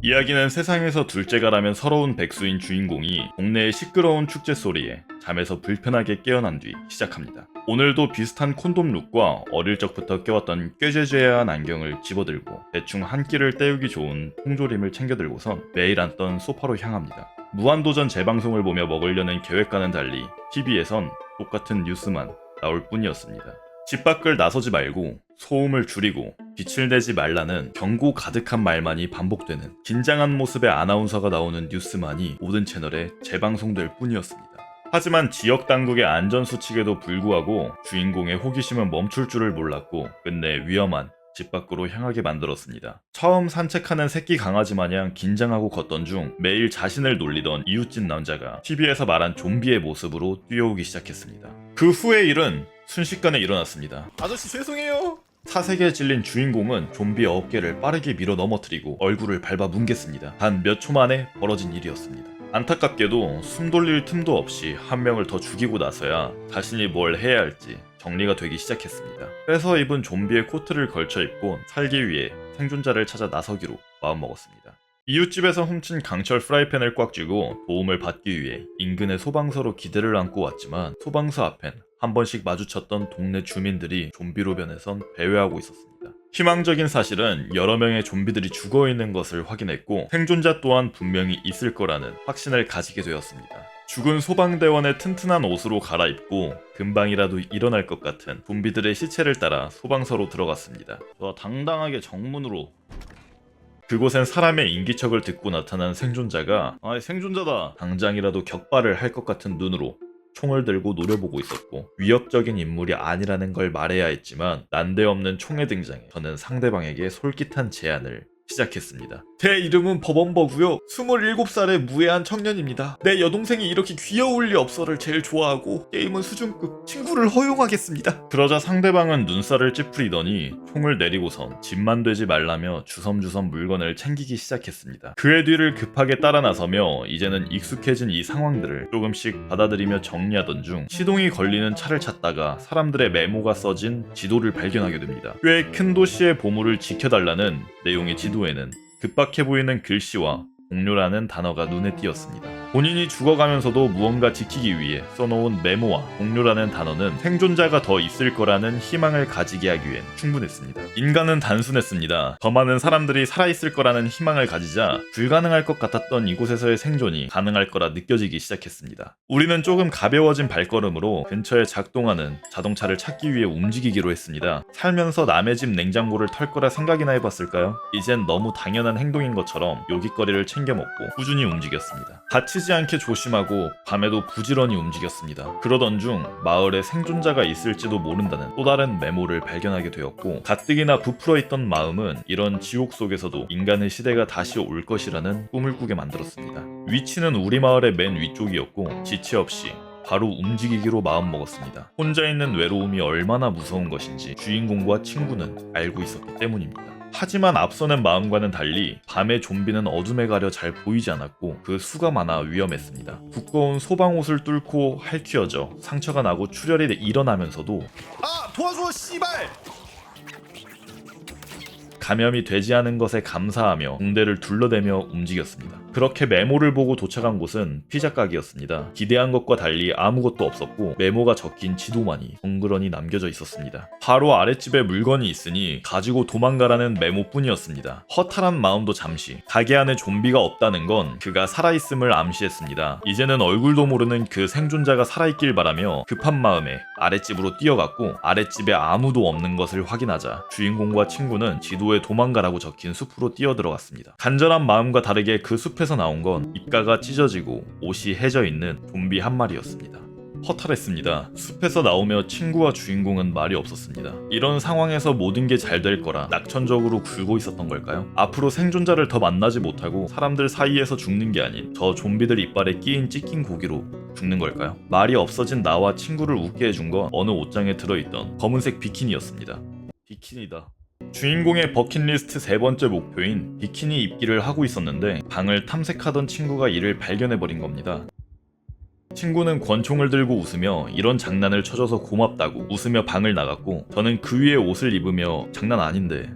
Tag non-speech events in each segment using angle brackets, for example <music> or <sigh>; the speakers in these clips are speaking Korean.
이야기는 세상에서 둘째가라면 서러운 백수인 주인공이 동네의 시끄러운 축제 소리에 잠에서 불편하게 깨어난 뒤 시작합니다. 오늘도 비슷한 콘돔 룩과 어릴 적부터 껴왔던 꾀죄죄한 안경을 집어들고 대충 한 끼를 때우기 좋은 통조림을 챙겨들고선 매일 앉던 소파로 향합니다. 무한도전 재방송을 보며 먹으려는 계획과는 달리 TV에선 똑같은 뉴스만 나올 뿐이었습니다. 집 밖을 나서지 말고 소음을 줄이고 빛을 내지 말라는 경고 가득한 말만이 반복되는 긴장한 모습의 아나운서가 나오는 뉴스만이 모든 채널에 재방송될 뿐이었습니다. 하지만 지역 당국의 안전 수칙에도 불구하고 주인공의 호기심은 멈출 줄을 몰랐고 끝내 위험한 집 밖으로 향하게 만들었습니다. 처음 산책하는 새끼 강아지 마냥 긴장하고 걷던 중 매일 자신을 놀리던 이웃집 남자가 TV에서 말한 좀비의 모습으로 뛰어오기 시작했습니다. 그 후의 일은 순식간에 일어났습니다. 아저씨 죄송해요. 사색에 질린 주인공은 좀비의 어깨를 빠르게 밀어 넘어뜨리고 얼굴을 밟아 뭉갰습니다. 단 몇 초 만에 벌어진 일이었습니다. 안타깝게도 숨 돌릴 틈도 없이 한 명을 더 죽이고 나서야 자신이 뭘 해야 할지 정리가 되기 시작했습니다. 그래서 입은 좀비의 코트를 걸쳐 입고 살기 위해 생존자를 찾아 나서기로 마음먹었습니다. 이웃집에서 훔친 강철 프라이팬을 꽉 쥐고 도움을 받기 위해 인근의 소방서로 기대를 안고 왔지만 소방서 앞엔 한 번씩 마주쳤던 동네 주민들이 좀비로 변해선 배회하고 있었습니다. 희망적인 사실은 여러 명의 좀비들이 죽어 있는 것을 확인했고 생존자 또한 분명히 있을 거라는 확신을 가지게 되었습니다. 죽은 소방대원의 튼튼한 옷으로 갈아입고 금방이라도 일어날 것 같은 좀비들의 시체를 따라 소방서로 들어갔습니다. 저 당당하게 정문으로 그곳엔 사람의 인기척을 듣고 나타난 생존자가 아 생존자다 당장이라도 격발을 할 것 같은 눈으로 총을 들고 노려보고 있었고 위협적인 인물이 아니라는 걸 말해야 했지만 난데없는 총의 등장에 저는 상대방에게 솔깃한 제안을 시작했습니다. 제 이름은 법원버고요. 27살의 무해한 청년입니다. 내 여동생이 이렇게 귀여울 리 없어를 제일 좋아하고 게임은 수준급 친구를 허용하겠습니다. 그러자 상대방은 눈살을 찌푸리더니 총을 내리고선 집만 되지 말라며 주섬주섬 물건을 챙기기 시작했습니다. 그의 뒤를 급하게 따라 나서며 이제는 익숙해진 이 상황들을 조금씩 받아들이며 정리하던 중 시동이 걸리는 차를 찾다가 사람들의 메모가 써진 지도를 발견하게 됩니다. 꽤 큰 도시의 보물을 지켜달라는 내용의 지도에는 급박해 보이는 글씨와 동료라는 단어가 눈에 띄었습니다. 본인이 죽어가면서도 무언가 지키기 위해 써놓은 메모와 동료라는 단어는 생존자가 더 있을 거라는 희망을 가지게 하기 위엔 충분했습니다. 인간은 단순했습니다. 더 많은 사람들이 살아있을 거라는 희망을 가지자 불가능할 것 같았던 이곳에서의 생존이 가능할 거라 느껴지기 시작했습니다. 우리는 조금 가벼워진 발걸음으로 근처에 작동하는 자동차를 찾기 위해 움직이기로 했습니다. 살면서 남의 집 냉장고를 털 거라 생각이나 해봤을까요? 이젠 너무 당연한 행동인 것처럼 요깃거리를 챙겨 먹고 꾸준히 움직였습니다. 다치지 않게 조심하고 밤에도 부지런히 움직였습니다. 그러던 중 마을에 생존자가 있을지도 모른다는 또 다른 메모를 발견하게 되었고 가뜩이나 부풀어 있던 마음은 이런 지옥 속에서도 인간의 시대가 다시 올 것이라는 꿈을 꾸게 만들었습니다. 위치는 우리 마을의 맨 위쪽이었고 지체 없이 바로 움직이기로 마음먹었습니다. 혼자 있는 외로움이 얼마나 무서운 것인지 주인공과 친구는 알고 있었기 때문입니다. 하지만 앞서는 마음과는 달리 밤에 좀비는 어둠에 가려 잘 보이지 않았고 그 수가 많아 위험했습니다. 두꺼운 소방옷을 뚫고 할퀴어져 상처가 나고 출혈이 일어나면서도 아 도와줘 씨발. 감염이 되지 않은 것에 감사하며 공대를 둘러대며 움직였습니다. 그렇게 메모를 보고 도착한 곳은 피자 가게였습니다. 기대한 것과 달리 아무것도 없었고 메모가 적힌 지도만이 덩그러니 남겨져 있었습니다. 바로 아랫집에 물건이 있으니 가지고 도망가라는 메모뿐이었습니다. 허탈한 마음도 잠시 가게 안에 좀비가 없다는 건 그가 살아있음을 암시했습니다. 이제는 얼굴도 모르는 그 생존자가 살아있길 바라며 급한 마음에 아랫집으로 뛰어갔고 아랫집에 아무도 없는 것을 확인하자 주인공과 친구는 지도에 도망가라고 적힌 숲으로 뛰어들어갔습니다. 간절한 마음과 다르게 그 숲에서 나온 건 입가가 찢어지고 옷이 해져 있는 좀비 한 마리였습니다. 허탈했습니다. 숲에서 나오며 친구와 주인공은 말이 없었습니다. 이런 상황에서 모든 게 잘 될 거라 낙천적으로 굴고 있었던 걸까요? 앞으로 생존자를 더 만나지 못하고 사람들 사이에서 죽는 게 아닌 저 좀비들 이빨에 끼인 찢긴 고기로 죽는 걸까요? 말이 없어진 나와 친구를 웃게 해준 건 어느 옷장에 들어있던 검은색 비키니였습니다. 비키니다. 주인공의 버킷리스트 세 번째 목표인 비키니 입기를 하고 있었는데 방을 탐색하던 친구가 이를 발견해버린 겁니다. 친구는 권총을 들고 웃으며 이런 장난을 쳐줘서 고맙다고 웃으며 방을 나갔고 저는 그 위에 옷을 입으며 장난 아닌데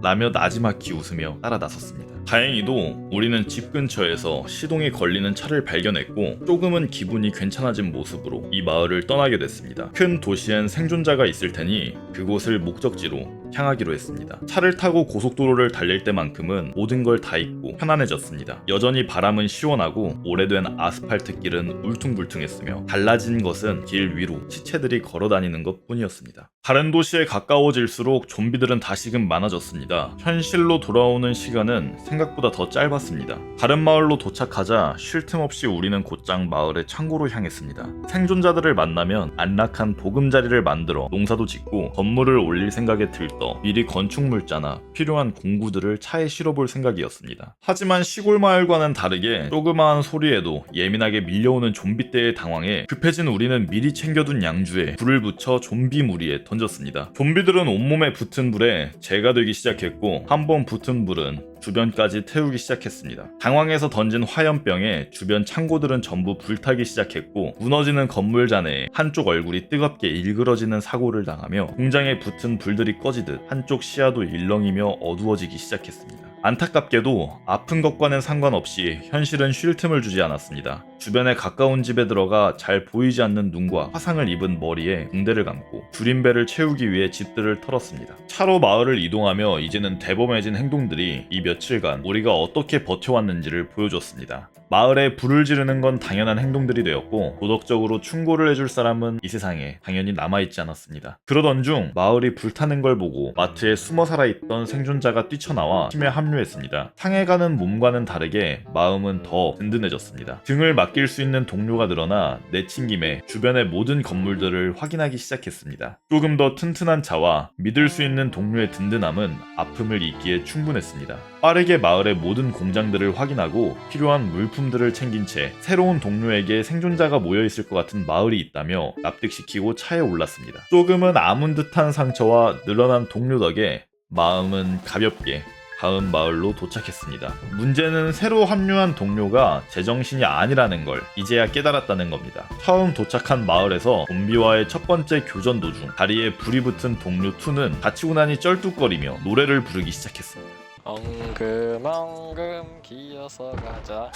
라며 나지막히 웃으며 따라 나섰습니다. 다행히도 우리는 집 근처에서 시동이 걸리는 차를 발견했고 조금은 기분이 괜찮아진 모습으로 이 마을을 떠나게 됐습니다. 큰 도시엔 생존자가 있을 테니 그곳을 목적지로 향하기로 했습니다. 차를 타고 고속도로를 달릴 때만큼은 모든 걸 다 잊고 편안해졌습니다. 여전히 바람은 시원하고 오래된 아스팔트 길은 울퉁불퉁했으며 달라진 것은 길 위로 시체들이 걸어다니는 것 뿐이었습니다. 다른 도시에 가까워질수록 좀비들은 다시금 많아졌습니다. 현실로 돌아오는 시간은 생각보다 더 짧았습니다. 다른 마을로 도착하자 쉴 틈 없이 우리는 곧장 마을의 창고로 향했습니다. 생존자들을 만나면 안락한 보금자리를 만들어 농사도 짓고 건물을 올릴 생각에 들떠 미리 건축물자나 필요한 공구들을 차에 실어볼 생각이었습니다. 하지만 시골 마을과는 다르게 조그마한 소리에도 예민하게 밀려오는 좀비 떼에 당황해 급해진 우리는 미리 챙겨둔 양주에 불을 붙여 좀비 무리에 던졌습니다. 좀비들은 온몸에 붙은 불에 재가 되기 시작했고 한 번 붙은 불은 주변까지 태우기 시작했습니다. 당황해서 던진 화염병에 주변 창고들은 전부 불타기 시작했고 무너지는 건물 잔해에 한쪽 얼굴이 뜨겁게 일그러지는 사고를 당하며 공장에 붙은 불들이 꺼지듯 한쪽 시야도 일렁이며 어두워지기 시작했습니다. 안타깝게도 아픈 것과는 상관없이 현실은 쉴 틈을 주지 않았습니다. 주변에 가까운 집에 들어가 잘 보이지 않는 눈과 화상을 입은 머리에 붕대를 감고 줄임배를 채우기 위해 집들을 털었습니다. 차로 마을을 이동하며 이제는 대범해진 행동들이 이 며칠간 우리가 어떻게 버텨왔는지를 보여줬습니다. 마을에 불을 지르는 건 당연한 행동들이 되었고 도덕적으로 충고를 해줄 사람은 이 세상에 당연히 남아있지 않았습니다. 그러던 중 마을이 불타는 걸 보고 마트에 숨어 살아있던 생존자가 뛰쳐나와 팀에 합류했습니다. 상해가는 몸과는 다르게 마음은 더 든든해졌습니다. 등을 맡길 수 있는 동료가 늘어나 내친 김에 주변의 모든 건물들을 확인하기 시작했습니다. 조금 더 튼튼한 차와 믿을 수 있는 동료의 든든함은 아픔을 잊기에 충분했습니다. 빠르게 마을의 모든 공장들을 확인하고 필요한 물품들을 챙긴 채 새로운 동료에게 생존자가 모여 있을 것 같은 마을이 있다며 납득시키고 차에 올랐습니다. 조금은 아문 듯한 상처와 늘어난 동료 덕에 마음은 가볍게 다음 마을로 도착했습니다. 문제는 새로 합류한 동료가 제정신이 아니라는 걸 이제야 깨달았다는 겁니다. 처음 도착한 마을에서 좀비와의 첫 번째 교전 도중 다리에 불이 붙은 동료 2는 다치고 나니 쩔뚝거리며 노래를 부르기 시작했습니다. 엉금엉금 기어서 가자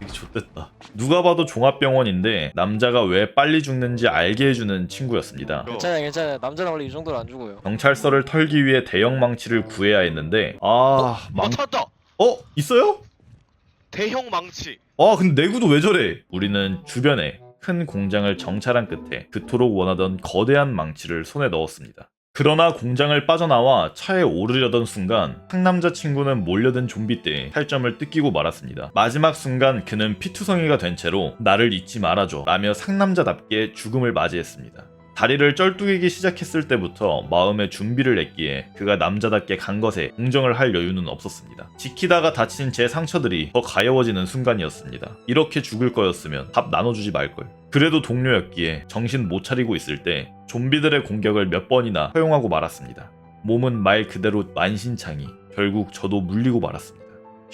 되게 좋댔다. 누가 봐도 종합병원인데 남자가 왜 빨리 죽는지 알게 해주는 친구였습니다. 괜찮아요 괜찮아요 남자는 원래 이 정도로 안 죽어요 경찰서를 털기 위해 대형 망치를 구해야 했는데 아 망... 어 찾았다. 어? 있어요? 대형 망치. 아 근데 내구도 왜 저래? 우리는 주변에 큰 공장을 정찰한 끝에 그토록 원하던 거대한 망치를 손에 넣었습니다. 그러나 공장을 빠져나와 차에 오르려던 순간 상남자 친구는 몰려든 좀비 떼에 살점을 뜯기고 말았습니다. 마지막 순간 그는 피투성이가 된 채로 나를 잊지 말아줘 라며 상남자답게 죽음을 맞이했습니다. 다리를 쩔뚝이기 시작했을 때부터 마음의 준비를 했기에 그가 남자답게 간 것에 공정을 할 여유는 없었습니다. 지키다가 다친 제 상처들이 더 가여워지는 순간이었습니다. 이렇게 죽을 거였으면 밥 나눠주지 말걸. 그래도 동료였기에 정신 못 차리고 있을 때 좀비들의 공격을 몇 번이나 허용하고 말았습니다. 몸은 말 그대로 만신창이 결국 저도 물리고 말았습니다.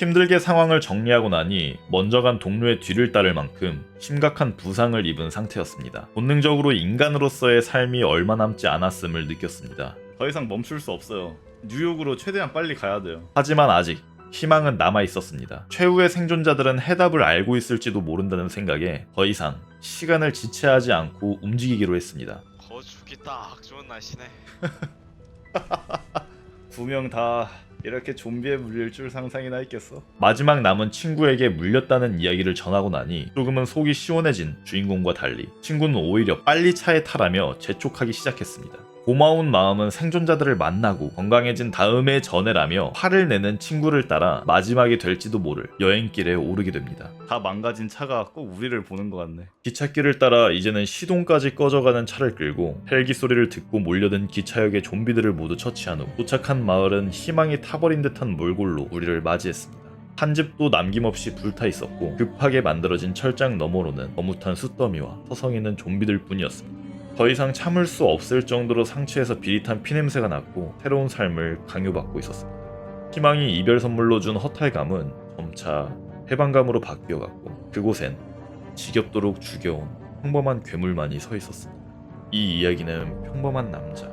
힘들게 상황을 정리하고 나니 먼저 간 동료의 뒤를 따를 만큼 심각한 부상을 입은 상태였습니다. 본능적으로 인간으로서의 삶이 얼마 남지 않았음을 느꼈습니다. 더 이상 멈출 수 없어요. 뉴욕으로 최대한 빨리 가야 돼요. 하지만 아직 희망은 남아 있었습니다. 최후의 생존자들은 해답을 알고 있을지도 모른다는 생각에 더 이상 시간을 지체하지 않고 움직이기로 했습니다. 거주기 딱 좋은 날씨네. <laughs> 두 명 다 이렇게 좀비에 물릴 줄 상상이나 했겠어? 마지막 남은 친구에게 물렸다는 이야기를 전하고 나니 조금은 속이 시원해진 주인공과 달리 친구는 오히려 빨리 차에 타라며 재촉하기 시작했습니다. 고마운 마음은 생존자들을 만나고 건강해진 다음의 전해라며 화를 내는 친구를 따라 마지막이 될지도 모를 여행길에 오르게 됩니다. 다 망가진 차가 꼭 우리를 보는 것 같네. 기찻길을 따라 이제는 시동까지 꺼져가는 차를 끌고 헬기 소리를 듣고 몰려든 기차역의 좀비들을 모두 처치한 후 도착한 마을은 희망이 타버린 듯한 몰골로 우리를 맞이했습니다. 한 집도 남김없이 불타 있었고 급하게 만들어진 철장 너머로는 거뭇한 숯더미와 서성이는 좀비들 뿐이었습니다. 더 이상 참을 수 없을 정도로 상처에서 비릿한 피냄새가 났고 새로운 삶을 강요받고 있었습니다. 희망이 이별 선물로 준 허탈감은 점차 해방감으로 바뀌어갔고 그곳엔 지겹도록 죽여온 평범한 괴물만이 서 있었습니다. 이 이야기는 평범한 남자